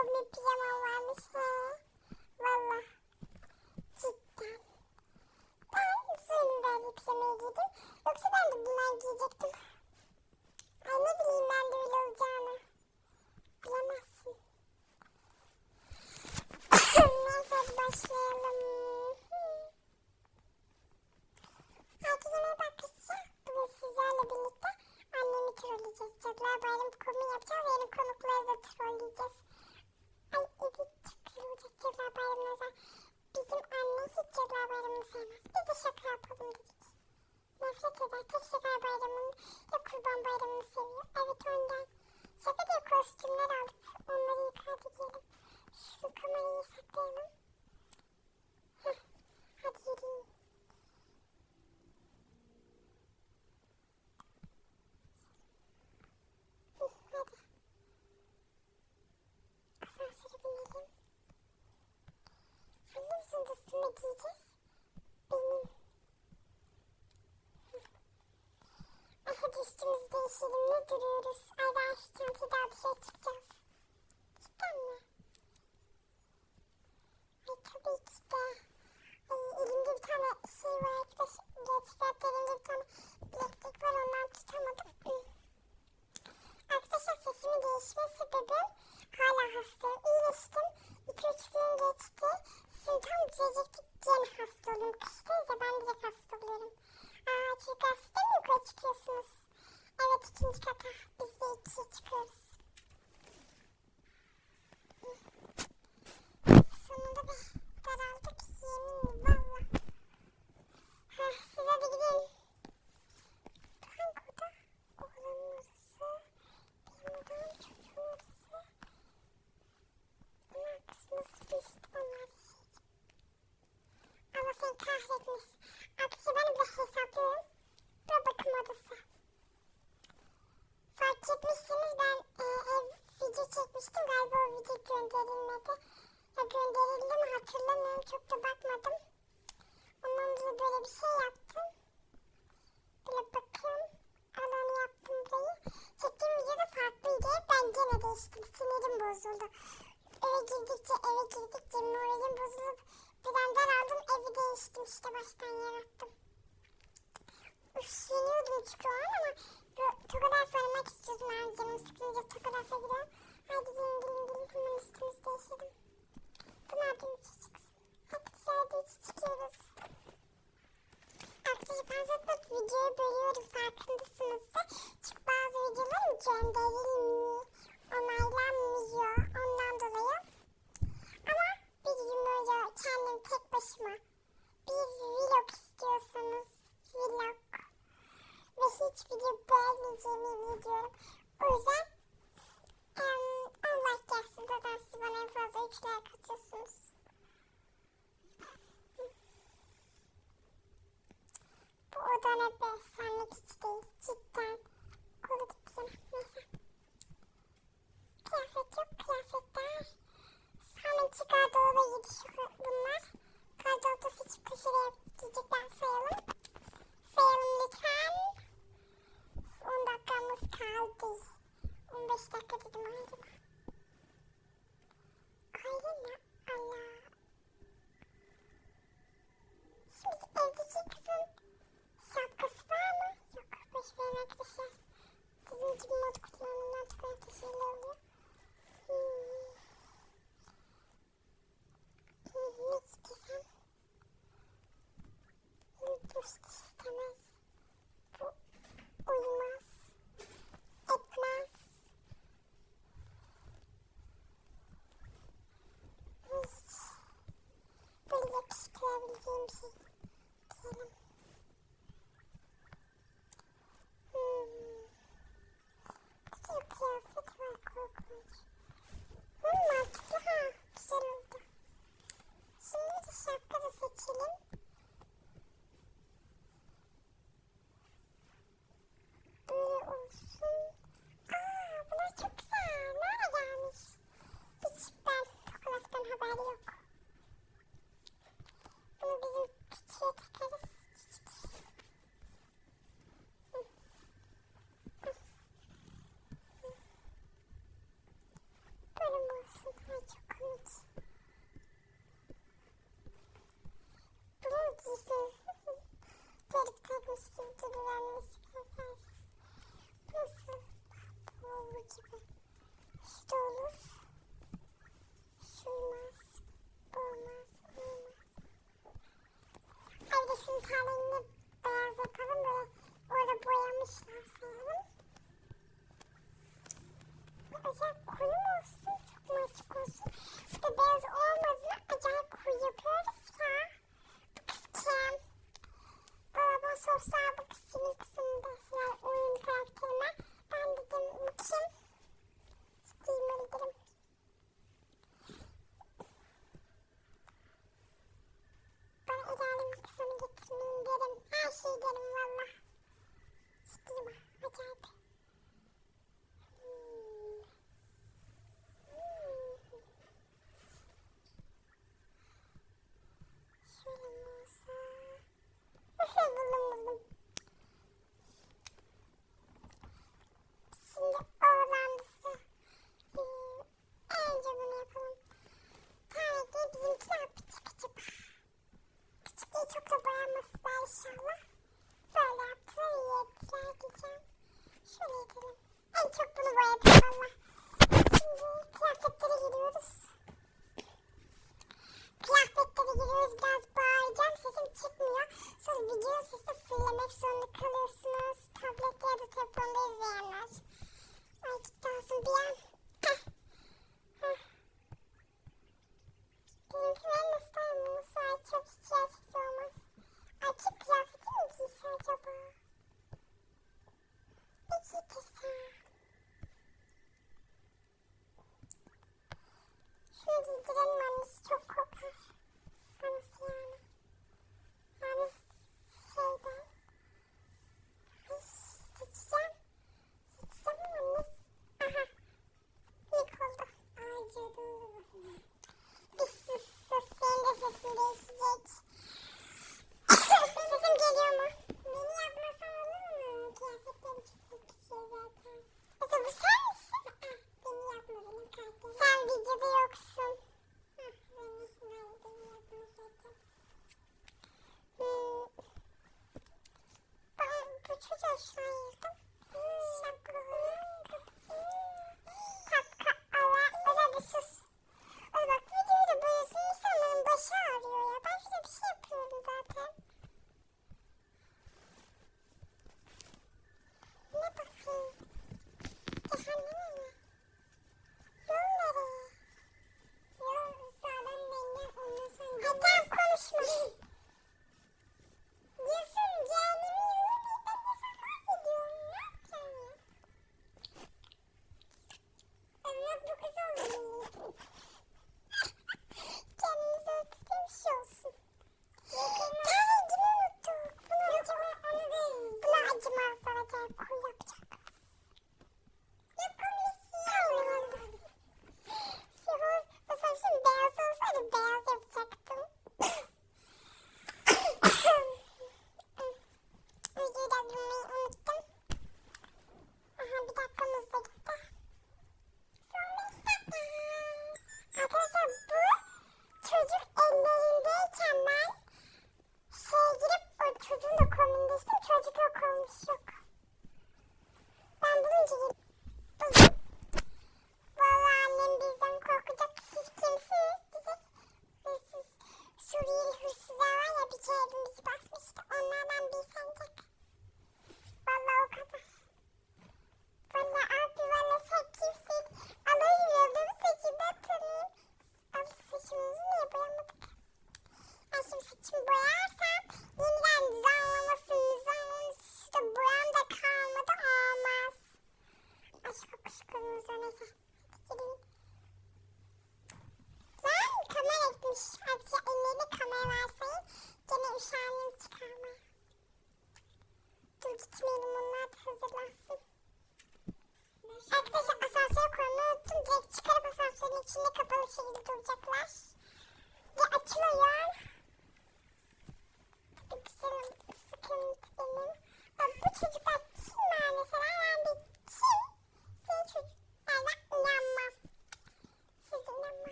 takımın pijamalı varmış. Ha. Nefret eder. Tek Şeker Bayramı'nı ya Kurban Bayramı'nı seviyor. Evet ondan. Şaka diye kostümler aldık. Onları yıkardı giyelim. Şu kamerayı saklayalım. Heh, Hadi yürüyün. Üstümüzü değişelim ne duruyoruz? Ay ben şu çantayı daha dışarı çıkacağız. Cidden mi? Ay tabii ki de. Ay elimde bir tane şey var arkadaş. Gerçekten elimde bir tane bileklik var ondan tutamadım. Arkadaşlar sesimin değişme sebebi hala hastayım. İyileştim. 2-3 gün geçti. Şimdi tam düzelecektik gene hasta oldum. Kıştayız ya ben direkt hasta oluyorum. Aa çünkü hasta mı yukarı çıkıyorsunuz? Evet ikinci kata. Biz de ikiye çıkıyoruz. Sonunda bir değiştim. Sinirim bozuldu. Eve girdikçe eve girdikçe moralim bozulup birden daraldım. Evi değiştim işte baştan yarattım. Üşeniyordum çünkü o an ama Tokadarf oynamak istiyordum. Ben canım sıkılınca Tokadarf'a giriyorum. Haydi gelin gelin gelin hemen üstümüzü değişelim. Bu ne yapayım içi çıksın. Hep dışarıda içi çıkıyoruz. Ben zaten videoyu bölüyorum farkındasınızdır. Çünkü bazı videolarım gönderilmiyor. Onaylanmıyor. Ondan dolayı. Ama bir gün böyle kendim tek başıma bir vlog istiyorsanız vlog ve hiç video beğenmeyeceğimi yemin ediyorum. O yüzden um, 10 like gelsin zaten arkadaşlar. Sizin için mod kutularından çıkan şeyler oluyor. Hmm. Hmm, ne istesem? Hmm, dur istesem.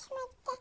Hoşuma.